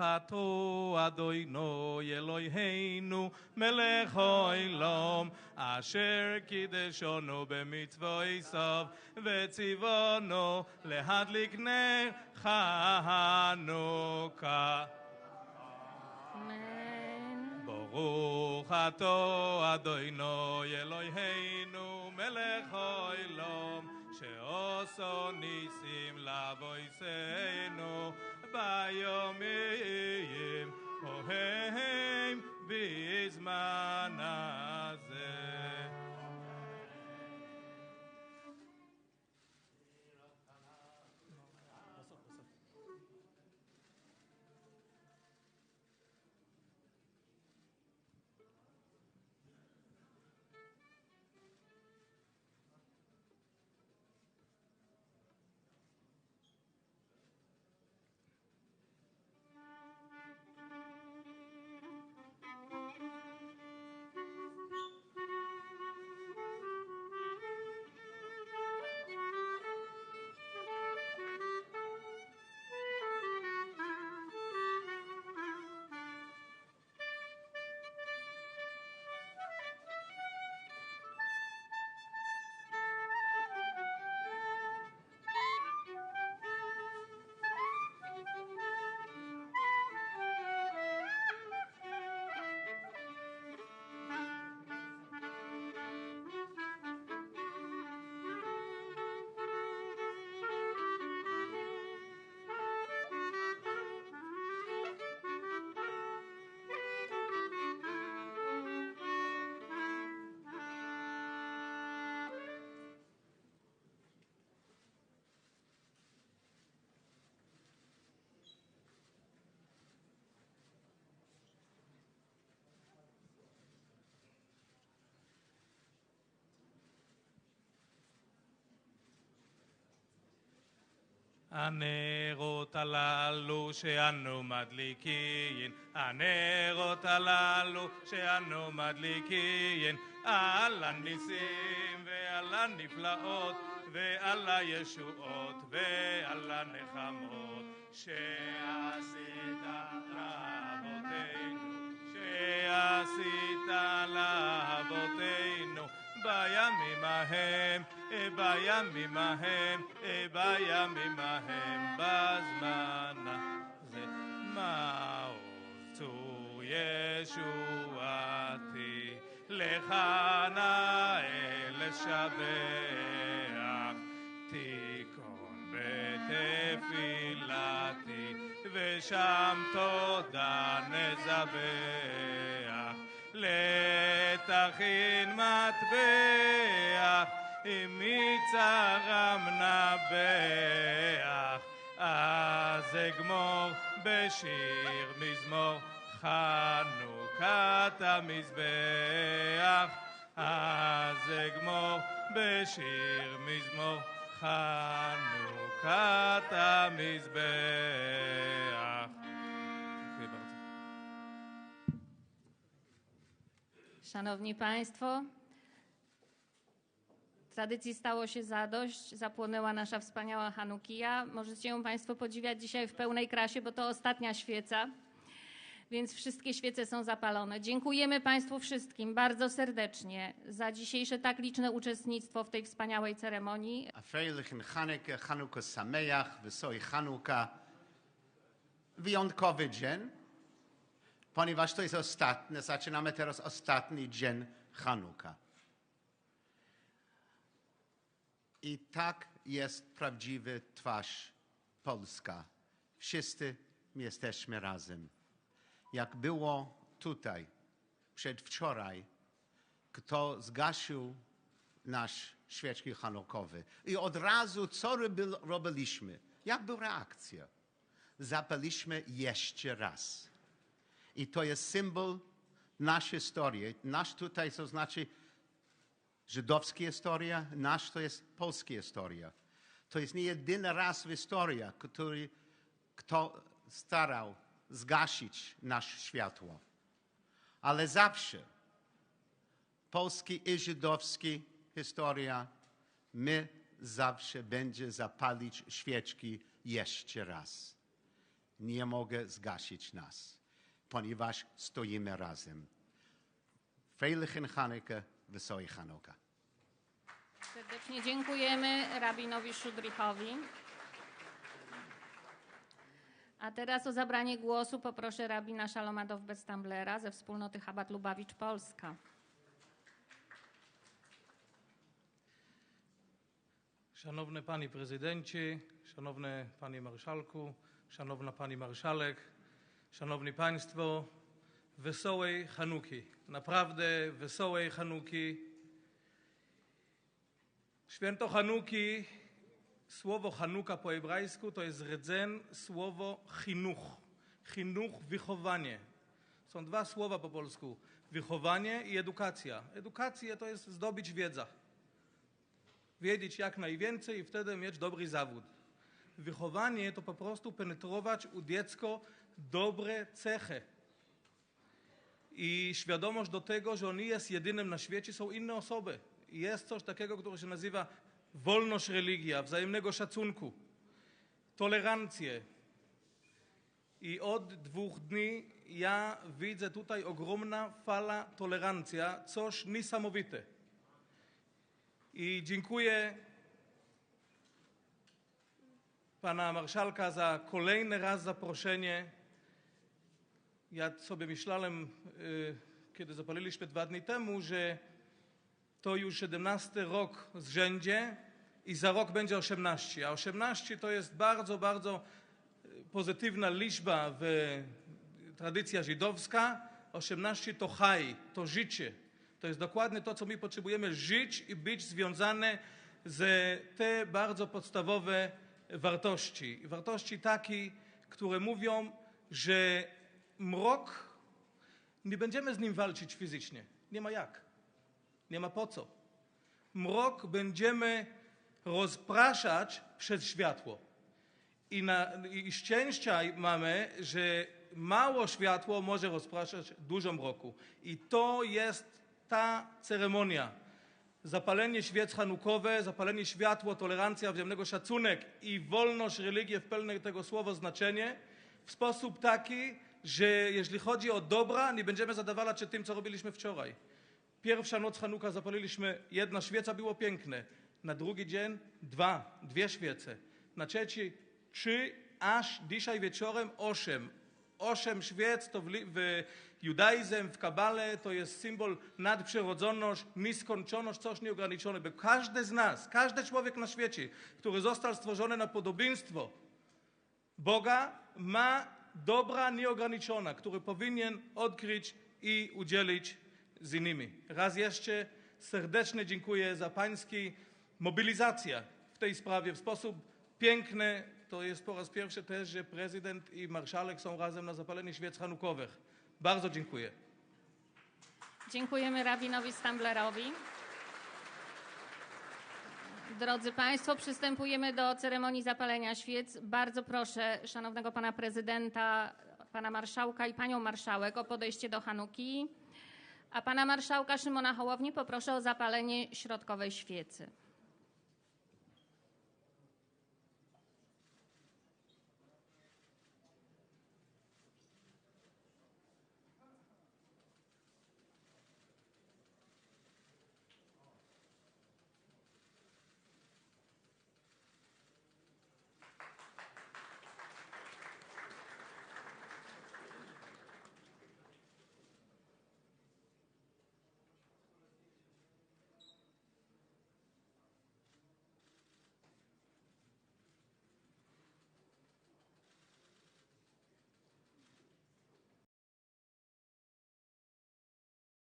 Baruchato Adoino Eloheinu Melech Olam Asher Kideshono B'mitzvoisav Vetzivono Lehadlik Ner Chanukah Amen. Baruch ato Adoino Eloheinu Melech Olam Sheoso Nisim Lavoiseinu לבויסנו ביומים ההם הנרות הללו שאנו מדליקין, הנרות הללו שאנו מדליקין, על הניסים ועל הנפלאות ועל הישועות ועל הנחמות שעשית לאבותינו, בימים ההם, בימים ההם, בימים ההם, בזמן הזה. מעוז צור ישועתי, לך נאה לשבח, תיכון בתפילתי, ושם תודה נזבח. לתכין מטבח, אם מצרם נבח, אז אגמור בשיר מזמור חנוכת המזבח, אז אגמור בשיר מזמור חנוכת המזבח. Dziękuję bardzo. Szanowni Państwo, tradycji stało się zadość. Zapłonęła nasza wspaniała Hanukija. Możecie ją Państwo podziwiać dzisiaj w pełnej krasie, bo to ostatnia świeca, więc wszystkie świece są zapalone. Dziękujemy Państwu wszystkim bardzo serdecznie za dzisiejsze tak liczne uczestnictwo w tej wspaniałej ceremonii. Chanuka. Wyjątkowy dzień, ponieważ to jest ostatni, zaczynamy teraz ostatni dzień Chanuka. I tak jest prawdziwy twarz Polska. Wszyscy jesteśmy razem. Jak było tutaj przedwczoraj, kto zgasił nasz świeczki hanukowy. I od razu co robi- robiliśmy? Jak była reakcja? Zapaliśmy jeszcze raz. I to jest symbol naszej historii. Nasz tutaj to znaczy żydowska historia, nasz to jest polska historia. To jest nie jedyny raz w historii, który kto starał zgasić nasze światło. Ale zawsze polski i żydowski historia, my zawsze będzie zapalić świeczki jeszcze raz. nie mogę zgasić nas, ponieważ stoimy razem. Freilichen Chanukah, Wesołej Chanukah. Serdecznie dziękujemy rabinowi Szudrichowi. A teraz o zabranie głosu poproszę rabina Szaloma Dowbestamblera ze wspólnoty Chabad Lubawicz Polska. Szanowny Panie Prezydencie, Szanowny Panie Marszałku, Szanowna Pani Marszałek, Szanowni Państwo, wesołej Hanuki. Naprawdę wesołej Hanuki. Święto Hanuki, słowo Hanuka po hebrajsku to jest rdzen słowo chinuch. Chinuch, wychowanie. Są dwa słowa po polsku. Wychowanie i edukacja. Edukacja to jest zdobyć wiedza wiedzieć jak najwięcej i wtedy mieć dobry zawód. Wychowanie to po prostu penetrować u dziecko dobre cechy. I świadomość do tego, że on nie jest jedynym na świecie, są inne osoby. Jest coś takiego, które się nazywa wolność religia, wzajemnego szacunku, tolerancję. I od dwóch dni ja widzę tutaj ogromna fala tolerancja, coś niesamowite. I dziękuję pana marszałka za kolejny raz zaproszenie. Ja sobie myślałem, y, kiedy zapaliliśmy dwa dni temu, że to już 17 rok z rzędzie i za rok będzie 18. A 18 to jest bardzo, bardzo y, pozytywna liczba w tradycja żydowska. 18 to chaj, to życie. To jest dokładnie to, co my potrzebujemy żyć i być związane z te bardzo podstawowe wartości. Wartości takie, które mówią, że mrok nie będziemy z nim walczyć fizycznie. Nie ma jak. Nie ma po co. Mrok będziemy rozpraszać przez światło. I, na, I szczęścia mamy, że mało światło może rozpraszać dużo mroku. I to jest ta ceremonia. Zapalenie świec hanukowe, zapalenie światło, tolerancja, wzajemnego szacunek i wolność religii w pełnym tego słowa znaczenie w sposób taki, że jeśli chodzi o dobra, nie będziemy zadawalać się tym, co robiliśmy wczoraj. Pierwsza noc Hanuka zapaliliśmy, jedna świeca, było piękne. Na drugi dzień dwa, dwie świece. Na trzeci trzy, aż dzisiaj wieczorem osiem. Osiem świec to w, w judaizm, w kabale to jest symbol nadprzyrodzoność, nieskończoność, coś nieograniczone. Bo każdy z nas, każdy człowiek na świecie, który został stworzony na podobieństwo Boga, ma dobra nieograniczona, który powinien odkryć i udzielić z innymi. Raz jeszcze serdecznie dziękuję za pański mobilizację w tej sprawie w sposób piękny. To jest po raz pierwszy też, że prezydent i marszałek są razem na zapaleniu świec hanukowych. Bardzo dziękuję. Dziękujemy rabinowi Stamblerowi. Drodzy Państwo, przystępujemy do ceremonii zapalenia świec. Bardzo proszę szanownego pana prezydenta, pana marszałka i panią marszałek o podejście do Hanuki, a pana marszałka Szymona Hołowni poproszę o zapalenie środkowej świecy.